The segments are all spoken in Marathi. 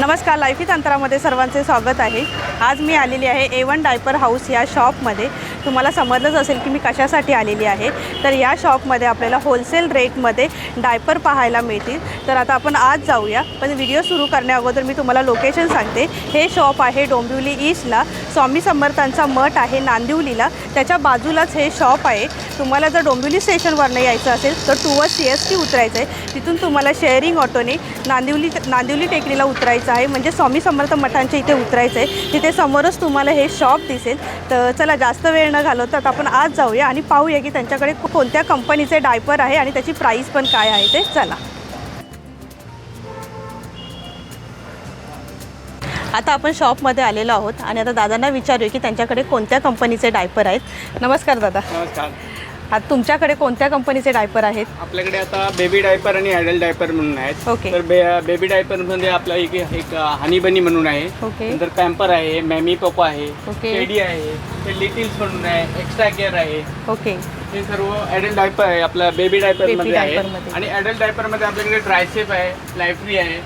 नमस्कार लाईफी तंत्रामध्ये सर्वांचे स्वागत आहे. आज मी आलेली आहे ए वन डायपर हाऊस या शॉपमध्ये. तुम्हाला समजलंच असेल की मी कशासाठी आलेली आहे. तर या शॉपमध्ये आपल्याला होलसेल रेटमध्ये डायपर पाहायला मिळतील. तर आता आपण आज जाऊया. पण व्हिडिओ सुरू करण्या अगोदर मी तुम्हाला लोकेशन सांगते. हे शॉप आहे डोंबिवली ईस्टला. स्वामी समर्थांचा मठ आहे नांदिवलीला. त्याच्या बाजूलाच हे शॉप आहे. तुम्हाला जर डोंबिवली स्टेशनवरनं यायचं असेल तर टूवर सी एस टी उतरायचं आहे तिथून तुम्हाला शेअरिंग ऑटोने नांदिवली नांदिवली टेकडीला उतरायचं आहे. म्हणजे स्वामी समर्थ मठांच्या इथे उतरायचं आहे तिथे समोरच तुम्हाला हे शॉप दिसेल. तर चला जास्त वेळ न घालवतात आपण आज जाऊया आणि पाहूया की त्यांच्याकडे कोणत्या कंपनीचे डायपर आहे आणि त्याची प्राईस पण काय आहे ते. चला. आता आपण शॉपमध्ये आलेलो आहोत आणि आता दादांना विचारूया की त्यांच्याकडे कोणत्या कंपनीचे डायपर आहेत? नमस्कार दादा. नमस्कार. आता तुमच्याकडे कोणत्या कंपनीचे डायपर आहेत? आपल्याकडे आता बेबी डायपर आणि ॲडल्ट डायपर म्हणून आहेत. ओके. तर बे बेबी डायपरमध्ये आपला एक एक हनी बनी म्हणून आहे. ओके. नंतर पॅम्पर आहे मॅमी पोको आहे ओके. टेडी आहे ते लिटिल्स म्हणून आहे एक्स्ट्रा केअर आहे. ओके. हे सर्व ॲडल्ट डायपर आहे आपला बेबी डायपर Baby मध्ये आहे. आणि ॲडल्ट डायपरमध्ये आपल्याकडे ड्रायसेप आहे लायफ्री आहे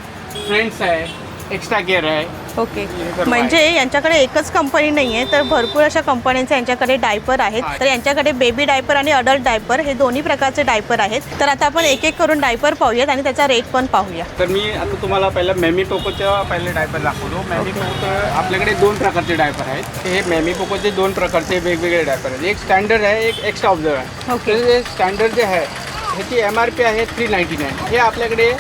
फ्रेंड्स आहे एक्स्ट्रा केअर आहे. ओके. म्हणजे यांच्याकडे एकच कंपनी नाही आहे तर भरपूर अशा कंपन्यांचे यांच्याकडे डायपर आहेत. तर यांच्याकडे बेबी डायपर आणि अडल्ट डायपर हे दोन्ही प्रकारचे डायपर आहेत. तर आता आपण एक एक करून डायपर पाहूयात आणि त्याचा रेट पण पाहूया. तर मी आता तुम्हाला पहिलं मॅमी पोकोच्या पहिले डायपर दाखवतो. मॅमी. पोकोचं आपल्याकडे दोन प्रकारचे डायपर आहेत. हे मॅमी पोकोचे दोन प्रकारचे वेगवेगळे डायपर आहेत. एक स्टँडर्ड आहे एक एक्स्ट्रा ऑब्झर्व आहे. ओके. स्टँडर्ड जे आहे ह्याची एम आर पी आहे थ्री नाईन्टी नाईन हे आपल्याकडे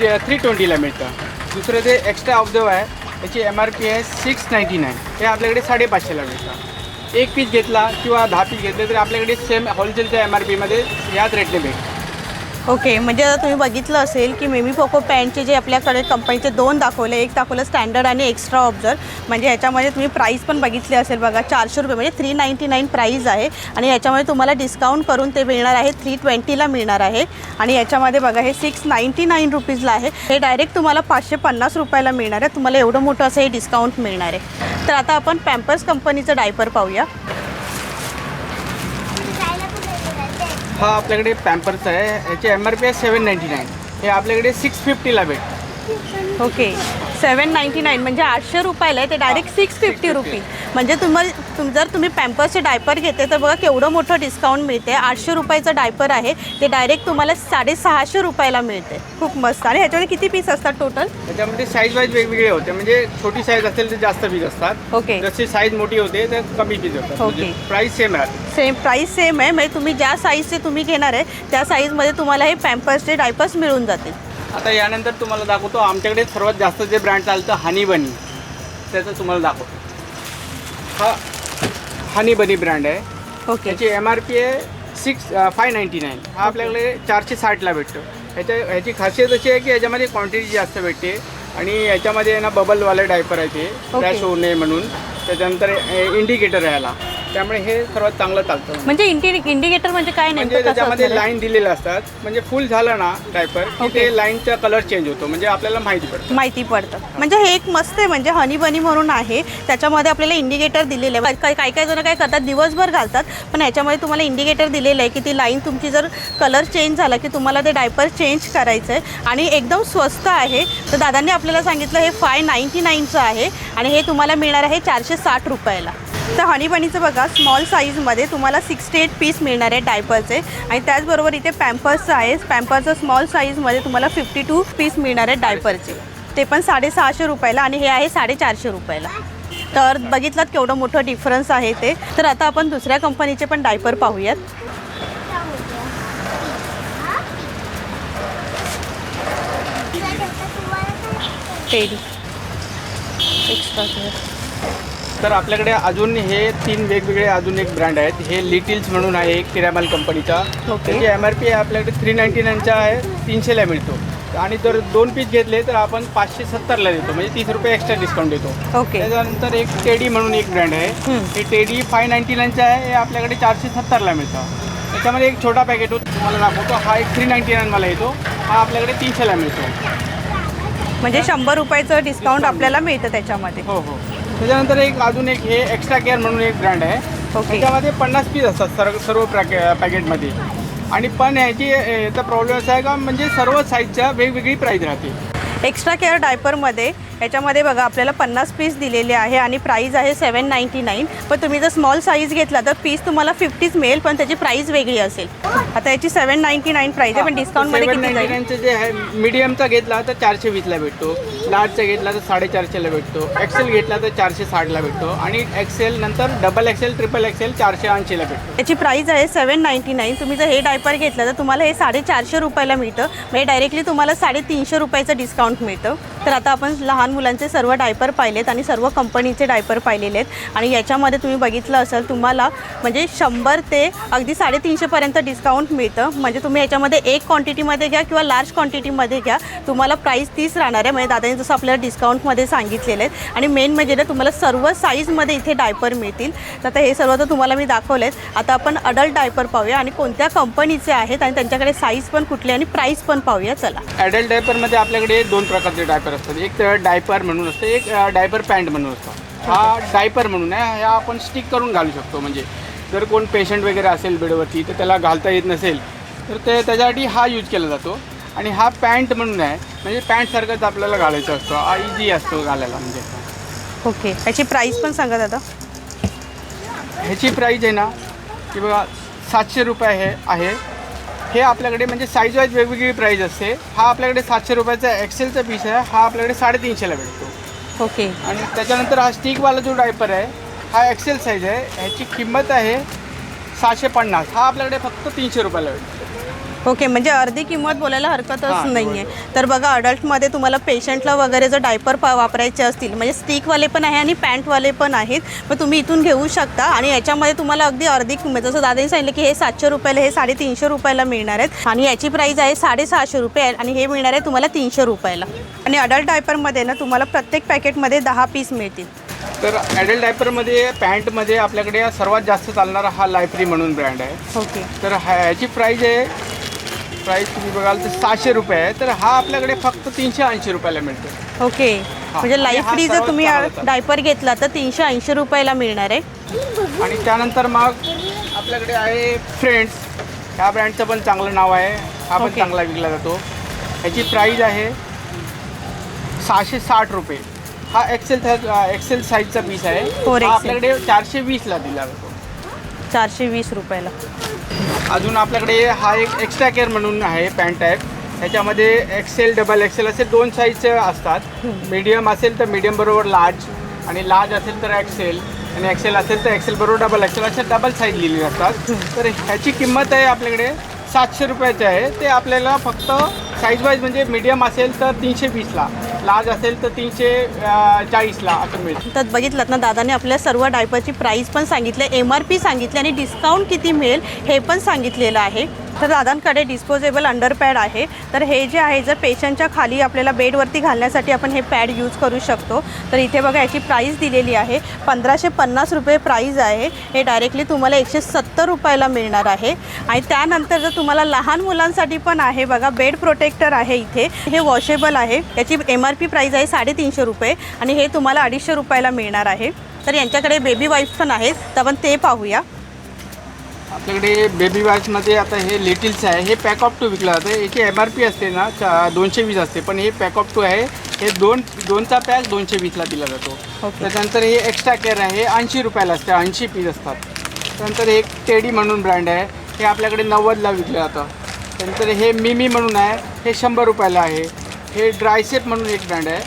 थ्री ट्वेंटीला मिळतं. दुसरं जे एक्स्ट्रा ऑब्झर्व आहे याची एम आर पी आहे सिक्स नाईन्टी नाईन हे आपल्याकडे साडेपाचशेला मिळतं एक पीस घेतला किंवा दहा पीस घेतले तरी आपल्याकडे सेम होलसेलच्या एम आर पीमध्ये याच रेटने भेटतं ओके म्हणजे आता तुम्ही बघितलं असेल की मेमी पोको पॅन्टचे जे आपल्याकडे कंपनीचे दोन दाखवले एक दाखवलं स्टँडर्ड आणि एक्स्ट्रा ऑब्झर म्हणजे ह्याच्यामध्ये तुम्ही प्राईस पण बघितली असेल बघा चारशे रुपये म्हणजे थ्री नाईन्टी नाईन प्राईज आहे. आणि याच्यामध्ये तुम्हाला डिस्काउंट करून ते मिळणार आहे थ्री ट्वेंटीला मिळणार आहे. आणि याच्यामध्ये बघा हे सिक्स नाईन्टी नाईन रुपीजला आहे. हे डायरेक्ट तुम्हाला पाचशे पन्नास रुपयाला मिळणार आहे. तुम्हाला एवढं मोठं असं हे डिस्काउंट मिळणार आहे. तर आता आपण पॅम्पर्स कंपनीचं डायपर पाहूया. हा आपल्याकडे पॅम्पर्स आहे. याची एम आर पी आहे सेवन नाईन्टी नाईन हे आपल्याकडे सिक्स फिफ्टीला भेटतं ओके सेवन नाईन्टी नाईन म्हणजे आठशे रुपयाला आहे. ते डायरेक्ट सिक्स फिफ्टी रुपी म्हणजे तुम्हाला तुम जर तुम्ही पॅम्पर्सचे डायपर घेते तर बघा केवढं मोठं डिस्काउंट मिळते. आठशे रुपयाचं डायपर आहे. ते डायरेक्ट तुम्हाला साडेसहाशे रुपयाला मिळते. खूप मस्त. आणि ह्याच्यामध्ये किती पीस असतात टोटल त्याच्यामध्ये साईज वाईज वेगवेगळे होते. म्हणजे छोटी साईज असेल तर जास्त पीस असतात. ओके जशी साईज मोठी होते तर कमी पीस होतात ओके. प्राईस सेम राहते सेम प्राईस सेम आहे. म्हणजे तुम्ही ज्या साईजचे तुम्ही घेणार आहे त्या साईजमध्ये तुम्हाला हे पॅम्पर्सचे डायपर्स मिळून जातील. आता यानंतर तुम्हाला दाखवतो आमच्याकडे सर्वात जास्त जे ब्रँड चालतं हनी बनी त्याचं तुम्हाला दाखवतो. हा. हनी बनी ब्रँड आहे. ओके. याची एम आर पी आहे सिक्स फाय नाईन्टी नाईन हा आपल्याकडे चारशे साठला भेटतो. ह्याच्या ह्याची खासियत अशी आहे की याच्यामध्ये क्वांटिटी जास्त भेटते आणि याच्यामध्ये ना बबलवाले डायपर आहे ते. क्रॅश होऊ नये म्हणून. त्याच्यानंतर इंडिकेटर आहे याला त्यामुळे हे सर्वात चांगलं चालतं. म्हणजे इंडिकेटर म्हणजे काय म्हणजे नेमकं कसं त्याच्यामध्ये असणार आहे? लाईन दिलेले असतात. म्हणजे फुल झालं ना डायपर की. ते लाईनचा कलर चेंज होतो. म्हणजे आपल्याला माहिती पडतं. माहिती पडतं. म्हणजे हे एक मस्त आहे म्हणजे हनी बनी म्हणून आहे. त्याच्यामध्ये आपल्याला इंडिकेटर दिलेलं आहे काही काही काही जण काय करतात दिवसभर घालतात. पण याच्यामध्ये तुम्हाला इंडिकेटर दिलेलं आहे की ती लाईन तुमची जर कलर चेंज झाला की तुम्हाला ते डायपर चेंज करायचं आहे आणि एकदम स्वस्त आहे तर दादांनी आपल्याला सांगितलं हे फाय नाईन्टी नाईनचं आहे आणि हे तुम्हाला मिळणार आहे चारशे साठ रुपयाला. तर हनी बनीचं बघा स्मॉल साईजमध्ये तुम्हाला सिक्स्टी एट पीस मिळणार आहे डायपरचे आणि त्याचबरोबर इथे पॅम्पर्सचं आहे. पॅम्पर्सचं स्मॉल साईजमध्ये तुम्हाला फिफ्टी टू पीस मिळणार आहे डायपरचे ते पण साडेसहाशे रुपयाला आणि हे आहे साडेचारशे रुपयाला. तर बघितलात केवढं मोठं डिफरन्स आहे ते. तर आता आपण दुसऱ्या कंपनीचे पण डायपर पाहूयात. एक्स्ट्रा तर आपल्याकडे अजून हे तीन वेगवेगळे अजून एक ब्रँड आहेत. हे लिटिल्स म्हणून आहे एक किरामल कंपनीचा ओके. त्याची एम आर पी आपल्याकडे थ्री नाईन्टी नाईनचा आहे तीनशेला मिळतो. आणि जर दोन पीस घेतले तर आपण पाचशे सत्तरला देतो. म्हणजे तीस रुपये एक्स्ट्रा डिस्काउंट देतो. ओके त्याच्यानंतर एक टेडी म्हणून एक ब्रँड आहे. हे टेडी फाय नाईन्टी नाईनचा आहे हे आपल्याकडे चारशे सत्तरला मिळतं. त्याच्यामध्ये एक छोटा पॅकेट होतो तुम्हाला दाखवतो. हा एक थ्री नाईन्टी नाईनवाला येतो. हा आपल्याकडे तीनशेला मिळतो. म्हणजे शंभर रुपयाचं डिस्काउंट आपल्याला मिळतं त्याच्यामध्ये. हो हो. त्याच्यानंतर एक अजून एक हे एक्स्ट्रा केअर म्हणून एक ब्रँड आहे. त्याच्यामध्ये पन्नास पीस असतात सर्व सर्व पॅके पॅकेटमध्ये आणि पण ह्याची याचा प्रॉब्लेम असा आहे का म्हणजे सर्व साईजच्या वेगवेगळी प्राईस राहते. एक्स्ट्रा केअर डायपरमध्ये याच्यामध्ये बघा आपल्याला पन्नास पीस दिलेले आहे आणि प्राईज आहे सेवन नाईन्टी नाईन पण तुम्ही जर स्मॉल साईज घेतला तर पीस तुम्हाला फिफ्टीच मिळेल पण त्याची प्राईस वेगळी असेल. आता याची सेवन नाईन्टी नाईन प्राईज आहे पण डिस्काउंटमध्ये किती जाईल? जे आहे मीडियमचा घेतला तर चारशे वीसला भेटतो. लार्जचा घेतला तर साडेचारशेला भेटतो. एक्सेल घेतला तर चारशे साठला भेटतो. आणि एक्सेल नंतर डबल एक्सेल ट्रिपल एक्सेल चारशे ऐंशीला भेटतो. याची प्राईज आहे सेवन नाईन्टी नाईन तुम्ही जर हे डायपर घेतलं तर तुम्हाला हे साडेचारशे रुपयाला मिळतं. म्हणजे डायरेक्टली तुम्हाला साडेतीनशे रुपयाचं डिस्काउंट मिळतं. तर आता आपण लहान मुलांचे सर्व डायपर पाहिलेत आणि सर्व कंपनीचे डायपर पाहिलेले आहेत. आणि याच्यामध्ये तुम्ही बघितलं असेल तुम्हाला म्हणजे शंभर ते अगदी साडेतीनशेपर्यंत डिस्काउंट मिळतं. म्हणजे तुम्ही याच्यामध्ये एक क्वांटिटीमध्ये घ्या किंवा लार्ज क्वांटिटीमध्ये घ्या. तुम्हाला प्राईस तीच राहणार आहे. म्हणजे दादाने जसं आपल्याला डिस्काउंटमध्ये सांगितलेले आहेत आणि मेन म्हणजे ना तुम्हाला सर्व साईजमध्ये इथे डायपर मिळतील. तर आता हे सर्व तर तुम्हाला मी दाखवलेत. आता आपण अडल्ट डायपर पाहूया आणि कोणत्या कंपनीचे आहेत आणि त्यांच्याकडे साईज पण कुठले आणि प्राईस पण पाहूया. चला. ॲडल्ट डायपरमध्ये आपल्याकडे दोन प्रकारचे डायपर असतात एक तर डायपर म्हणून असतं एक डायपर पॅन्ट म्हणून असतं. हा डायपर म्हणून आहे ह्या आपण स्टिक करून घालू शकतो. म्हणजे जर कोण पेशंट वगैरे असेल बेडवरती तर त्याला घालता येत नसेल तर ते त्याच्यासाठी हा यूज केला जातो. आणि हा पॅन्ट म्हणून आहे म्हणजे पॅन्टसारखंच आपल्याला घालायचं असतो. हा इझी असतो घालायला म्हणजे. ओके. याची प्राईस पण सांगा दादा. ह्याची प्राईज आहे ना की बघा सातशे रुपये आहे आहे. हे आपल्याकडे म्हणजे साईज वाईज वेगवेगळी प्राईज असते. हा आपल्याकडे सातशे रुपयाचा एक्सेलचा पीस आहे. हा आपल्याकडे साडेतीनशेला भेटतो. ओके आणि त्याच्यानंतर हा स्टिकवाला जो डायपर आहे हा एक्सेल साईज आहे. ह्याची किंमत आहे सहाशे पन्नास. हा आपल्याकडे फक्त तीनशे रुपयाला भेटतो. ओके म्हणजे अर्धी किंमत बोलायला हरकतच हां, नाही आहे तर बघा अडल्टमध्ये तुम्हाला पेशंटला वगैरे जर डायपर पा वापरायचे असतील म्हणजे स्टिकवाले पण आहे आणि पॅन्टवाले पण आहेत मग तुम्ही इथून घेऊ शकता. आणि याच्यामध्ये तुम्हाला अगदी अर्धी किंमत जसं दादानी सांगितलं की हे सातशे रुपयाला हे साडेतीनशे रुपयाला मिळणार आहेत. आणि याची प्राईस आहे साडेसहाशे रुपये आणि हे मिळणार आहे तुम्हाला तीनशे रुपयाला. आणि अडल्ट डायपरमध्ये ना तुम्हाला प्रत्येक पॅकेटमध्ये दहा पीस मिळतील. तर ॲडल्ट डायपरमध्ये पॅन्टमध्ये आपल्याकडे सर्वात जास्त चालणारा हा लायफ्री म्हणून ब्रँड आहे. ओके. तर ह्याची प्राईज आहे प्राईस तुम्ही बघाल तर सहाशे रुपये आहे. तर हा आपल्याकडे फक्त तीनशे ऐंशी रुपयाला मिळतो. ओके. म्हणजे लाईफ फ्री जर तुम्ही. डायपर घेतला तर तीनशे ऐंशी रुपयाला मिळणार आहे. आणि त्यानंतर मग आपल्याकडे आहे फ्रेंड्स ह्या ब्रँडचं पण चांगलं नाव आहे. हा पण. चांगला विकला जातो. ह्याची प्राईज आहे सहाशे साठ रुपये. हा एक्सेल एक्सेल साईजचा पीस आहे. Four हा XL. आपल्याकडे चारशे वीसला दिला जातो. चारशे वीस रुपयाला. अजून आपल्याकडे हा एक एक्स्ट्रा केअर म्हणून आहे पॅन्ट टाईप त्याच्यामध्ये एक्सेल डबल एक्सेल असे दोन साईजचे असतात. मीडियम असेल तर मीडियम बरोबर लार्ज आणि लार्ज असेल तर एक्सेल आणि एक्सेल असेल तर एक्सेल बरोबर डबल एक्सेल असे डबल साईज लिहिली असतात. तर ह्याची किंमत आहे आपल्याकडे सातशे रुपयाची आहे. ते आपल्याला फक्त साईज वाईज म्हणजे मीडियम असेल तर तीनशे वीसला. लार्ज असेल तर तीनशे चाळीसला असं मिळेल तर बघितलं ना दादाने आपल्या सर्व डायपरची प्राईस पण सांगितले एम आर पी सांगितली आणि डिस्काउंट किती मिळेल हे पण सांगितलेलं आहे. तर दादांकडे डिस्पोजेबल अंडरपॅड आहे. तर हे जे आहे जर पेशंटच्या खाली आपल्याला बेडवरती घालण्यासाठी आपण हे पॅड यूज करू शकतो. तर इथे बघा याची प्राईस दिलेली आहे. पंधराशे पन्नास रुपये प्राईज आहे. हे डायरेक्टली तुम्हाला एकशे सत्तर रुपयाला मिळणार आहे. आणि त्यानंतर जर तुम्हाला लहान मुलांसाठी पण आहे बघा बेड प्रोटेक्टर आहे इथे. हे वॉशेबल आहे. याची एम आर पी प्राईज आहे साडेतीनशे रुपये. आणि हे तुम्हाला अडीचशे रुपयाला मिळणार आहे. तर यांच्याकडे बेबी वाईफ पण आहेत. तर आपण ते पाहूया. आपल्याकडे बेबी वॉचमध्ये आता हे लिटिल्स आहे. हे पॅक ऑफ टू विकलं जातं. याची एम आर पी असते ना चा दोनशे वीस असते. पण हे पॅक ऑफ टू आहे. हे दोन दोनचा पॅक दोनशे वीसला दिला जातो. त्याच्यानंतर हे एक्स्ट्रा केअर आहे. हे ऐंशी रुपयाला असते. ऐंशी पीस असतात. त्यानंतर एक टेडी म्हणून ब्रँड आहे. हे आपल्याकडे नव्वदला विकलं जातं. त्यानंतर हे मिमी म्हणून आहे. हे शंभर रुपयाला आहे. हे ड्रायसेप म्हणून एक ब्रँड आहे.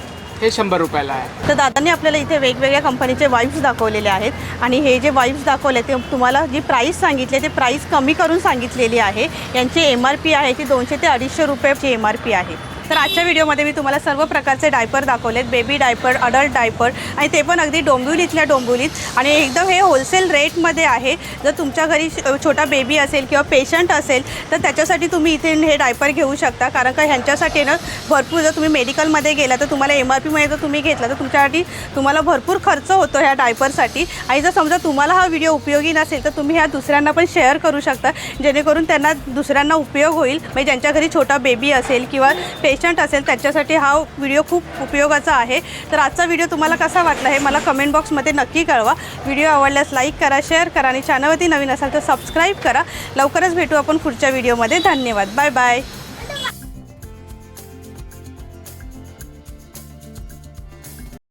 हे शंभर रुपयाला आहे. तर दादांनी आपल्याला इथे वेगवेगळ्या कंपनीचे वाईफ्स दाखवलेले आहेत. आणि हे जे वाईफ्स दाखवले ते तुम्हाला जी प्राईस सांगितली ते प्राईस कमी करून सांगितलेली आहे. यांची एम आर पी आहे ती दोनशे ते अडीचशे रुपयाची एम आर पी आहे. तर आजच्या व्हिडिओमध्ये मी तुम्हाला सर्व प्रकारचे डायपर दाखवलेत. बेबी डायपर अडल्ट डायपर आणि ते पण अगदी डोंबिवलीतल्या डोंबिवलीत. आणि एकदम हे होलसेल रेटमध्ये आहे. जर तुमच्या घरी श- छोटा बेबी असेल किंवा पेशंट असेल तर त्याच्यासाठी तुम्ही इथे हे डायपर घेऊ शकता. कारण का ह्यांच्यासाठी ना भरपूर जर तुम्ही मेडिकलमध्ये गेला तर तुम्हाला एम आर पीमध्ये जर तुम्ही घेतला तर तुमच्यासाठी तुम्हाला भरपूर खर्च होतो ह्या डायपरसाठी. आणि जर समजा तुम्हाला हा व्हिडिओ उपयोगी नसेल तर तुम्ही ह्या दुसऱ्यांना पण शेअर करू शकता. जेणेकरून त्यांना दुसऱ्यांना उपयोग होईल. म्हणजे ज्यांच्या घरी छोटा बेबी असेल किंवा पेशंट असेल त्याच्यासाठी हा व्हिडिओ खूप उपयोगाचा आहे. तर आजचा व्हिडिओ तुम्हाला कसा वाटला हे मला कमेंट बॉक्समध्ये नक्की कळवा. व्हिडिओ आवडल्यास लाईक करा शेअर करा आणि चॅनलवरती नवीन असाल तर सबस्क्राईब करा. लवकरच भेटू आपण पुढच्या व्हिडिओमध्ये धन्यवाद. Bye bye